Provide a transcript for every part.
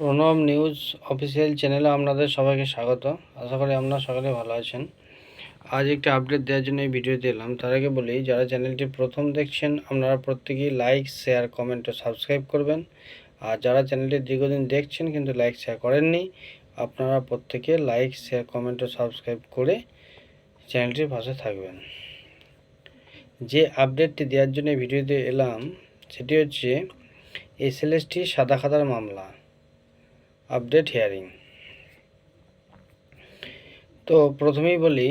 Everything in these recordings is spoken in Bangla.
প্রণব নিউজ অফিসিয়াল চ্যানেলে আপনাদের সবাইকে স্বাগত। আশা করি আপনারা সকলে ভালো আছেন। আজ একটি আপডেট দেওয়ার জন্য এই ভিডিওতে এলাম। তার আগে বলি, যারা চ্যানেলটি প্রথম দেখছেন, আপনারা প্রত্যেকেই লাইক শেয়ার কমেন্ট ও সাবস্ক্রাইব করবেন। আর যারা চ্যানেলটি দীর্ঘদিন দেখছেন, কিন্তু লাইক শেয়ার করেননি, আপনারা প্রত্যেকে লাইক শেয়ার কমেন্ট ও সাবস্ক্রাইব করে চ্যানেলটির পাশে থাকবেন। যে আপডেটটি দেওয়ার জন্য ভিডিওতে এলাম, সেটি হচ্ছে এসএলএসটি সাদা খাতার মামলা। Update hearing. তো প্রথমেই বলি,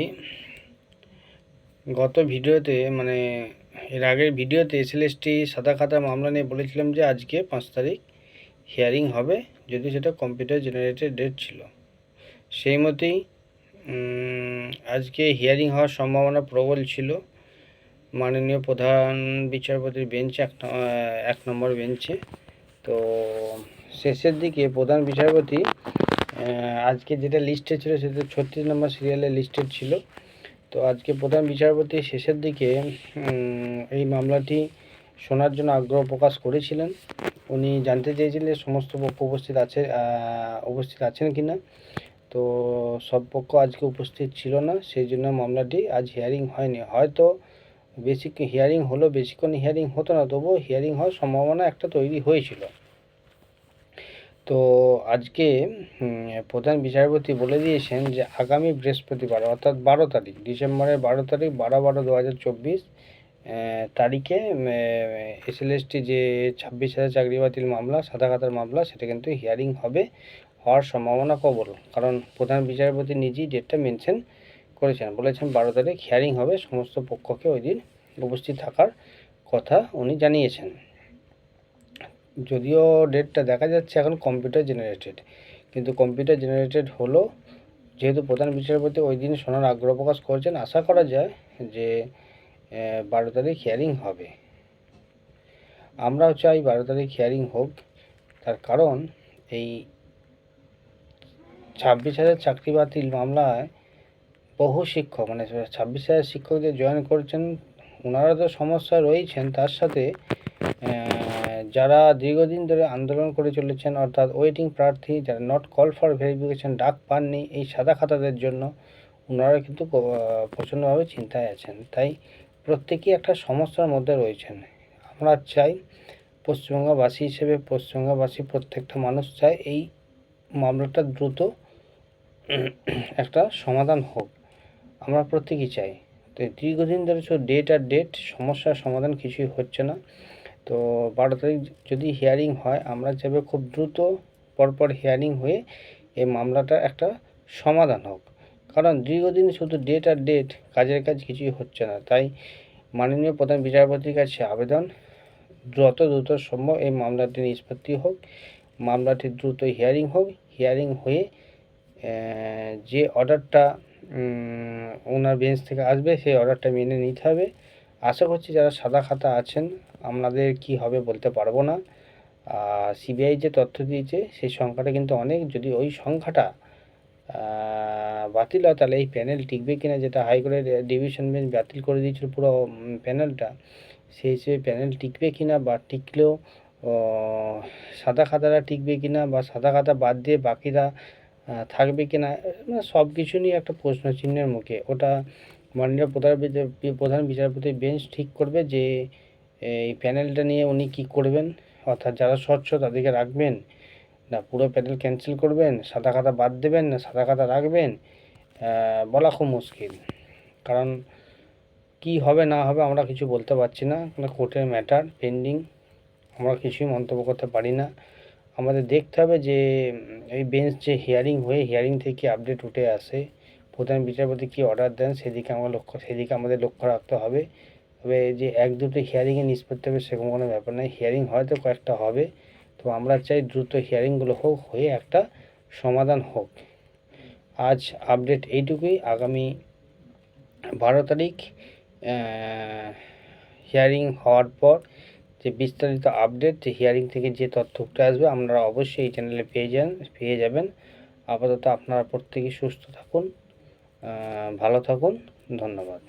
গত ভিডিওতে মানে এর আগের ভিডিওতে এসএলএসটি সাদা খাতা মামলা নিয়ে বলেছিলাম যে আজকে পাঁচ তারিখ হিয়ারিং হবে যদি সেটা কম্পিউটার জেনারেটেড ডেট ছিল। সেই মতেই আজকে হিয়ারিং হওয়ার সম্ভাবনা প্রবল ছিল। মাননীয় প্রধান বিচারপতির বেঞ্চ এক এক নম্বর বেঞ্চে। তো শেষের দিকে প্রধান বিচারপতি আজকে যেটা লিস্টে ছিল সেটা ছত্রিশ নম্বর সিরিয়ালে লিস্টেড ছিল। তো আজকে প্রধান বিচারপতি শেষের দিকে এই মামলাটি শোনার জন্য আগ্রহ প্রকাশ করেছিলেন। উনি জানতে চেয়েছিলেন সমস্ত পক্ষ উপস্থিত আছে উপস্থিত আছেন কি না তো সব পক্ষ আজকে উপস্থিত ছিল না, সেই জন্য মামলাটি আজ হিয়ারিং হয়নি। হয়তো বেশি হিয়ারিং হলো, বেশিক্ষণ হিয়ারিং হতো না, তবুও হিয়ারিং হওয়ার সম্ভাবনা একটা তৈরি হয়েছিল। তো আজকে প্রধান বিচারপতি বলে দিয়েছেন যে আগামী বৃহস্পতিবার অর্থাৎ বারো তারিখ, ডিসেম্বরের বারো তারিখ, বারো বারো দু হাজার চব্বিশ তারিখে এসএলএসটি যে ছাব্বিশ হাজার চাকরি বাতিল মামলা, সাদা খাতার মামলা, সেটা কিন্তু হিয়ারিং হবে হওয়ার সম্ভাবনা প্রবল। কারণ প্রধান বিচারপতি নিজেই ডেটটা মেনশন করেছেন, বলেছেন বারো তারিখ হিয়ারিং হবে, সমস্ত পক্ষকে ওই দিন উপস্থিত থাকার কথা উনি জানিয়েছেন। যদিও ডেটটা দেখা যাচ্ছে এখন কম্পিউটার জেনারেটেড কিন্তু কম্পিউটার জেনারেটেড হলো যেহেতু প্রধান বিচারপতি ওই দিন শোনার আগ্রহ প্রকাশ করেছেন, আশা করা যায় যে বারো তারিখ হিয়ারিং হবে। আমরাও চাই বারো তারিখ হিয়ারিং হোক। তার কারণ এই ছাব্বিশ হাজার চাকরি বাতিল মামলায় বহু শিক্ষক মানে ছাব্বিশ হাজার শিক্ষকদের জয়েন করছেন ওনারা তো সমস্যা রয়েছেন, তার সাথে যারা দীর্ঘদিন ধরে আন্দোলন করে চলেছেন, অর্থাৎ ওয়েটিং প্রার্থী, যারা নট কল ফর ভেরিফিকেশন ডাক পাননি, এই সাদা খাতাদের জন্য ওনারা কিন্তু প্রচণ্ডভাবে চিন্তায় আছেন। তাই প্রত্যেকেই একটা সমস্যার মধ্যে রয়েছেন। আমরা চাই পশ্চিমবঙ্গবাসী হিসেবে, পশ্চিমবঙ্গবাসী প্রত্যেকটা মানুষ চায় এই মামলাটা দ্রুত একটা সমাধান হোক। আমরা প্রত্যেকেই চাই। তো দীর্ঘদিন ধরে ডেট আর ডেট সমস্যার সমাধান কিছুই হচ্ছে না। তো বারো তারিখ যদি হিয়ারিং হয়, আমরা চাইব খুব দ্রুত পরপর হিয়ারিং হয়ে এই মামলাটার একটা সমাধান হোক। কারণ দীর্ঘদিন শুধু ডেট আর ডেট কাজের কাজ কিছুই হচ্ছে না। তাই মাননীয় প্রধান বিচারপতির কাছে আবেদন। যত দ্রুত সম্ভব এই মামলাটি নিষ্পত্তি হোক। মামলাটি দ্রুত হিয়ারিং হোক। হিয়ারিং হয়ে যে অর্ডারটা ওনার বেঞ্চ থেকে আসবে, সেই অর্ডারটা মেনে নিতে হবে। আশা করছি যারা সাদা খাতা আছেন আপনাদের কি হবে বলতে পারব না। সিবিআই যে তথ্য দিয়েছে, সেই সংখ্যাটা কিন্তু অনেক। যদি ওই সংখ্যাটা বাতিল হয়, তাহলে এই প্যানেল টিকবে কিনা যেটা হাইকোর্টের ডিভিশন বেঞ্চ বাতিল করে দিয়েছিল পুরো প্যানেলটা সেই হিসেবে প্যানেল টিকবে কিনা বা টিকলেও সাদা খাতাটা টিকবে কিনা বা সাদা খাতা বাদ দিয়ে বাকিরা থাকবে কিনা মানে সব কিছু নিয়ে একটা প্রশ্ন চিহ্নের মুখে। ওটা মাননীয় প্রধান প্রধান বিচারপতি বেঞ্চ ঠিক করবে যে এই প্যানেলটা নিয়ে উনি কি করবেন? অর্থাৎ যারা স্বচ্ছ তাদেরকে রাখবেন? না পুরো প্যানেল ক্যান্সেল করবেন? সাদা খাতা বাদ দেবেন? না সাদা খাতা রাখবেন? বলা খুব মুশকিল। কারণ কি হবে না হবে আমরা কিছু বলতে পারছি না। কোর্টের ম্যাটার পেন্ডিং আমরা কিছুই মন্তব্য করতে পারি না। আমাদের দেখতে হবে যে, এই বেঞ্চ যে হিয়ারিং হয়ে হিয়ারিং থেকে আপডেট উঠে আসে, প্রধান বিচারপতি কী অর্ডার দেন, সেদিকে আমরা লক্ষ্য সেদিকে আমাদের লক্ষ্য রাখতে হবে। তবে যে এক দুটো হিয়ারিংয়ে নিষ্পত্তি হবে সেরকম কোনো ব্যাপার নয়। হিয়ারিং হয়তো কয়েকটা হবে, তো আমরা চাই দ্রুত হিয়ারিংগুলো হোক, হয়ে একটা সমাধান হোক। আজ আপডেট এইটুকুই। আগামী বারো তারিখ হিয়ারিং হওয়ার পর যে বিস্তারিত আপডেট যে হিয়ারিং থেকে যে তথ্য উঠে আসবে, আপনারা অবশ্যই এই চ্যানেলে পেয়ে যান, পেয়ে যাবেন। আপাতত আপনারা প্রত্যেকেই সুস্থ থাকুন ভালো থাকুন। ধন্যবাদ।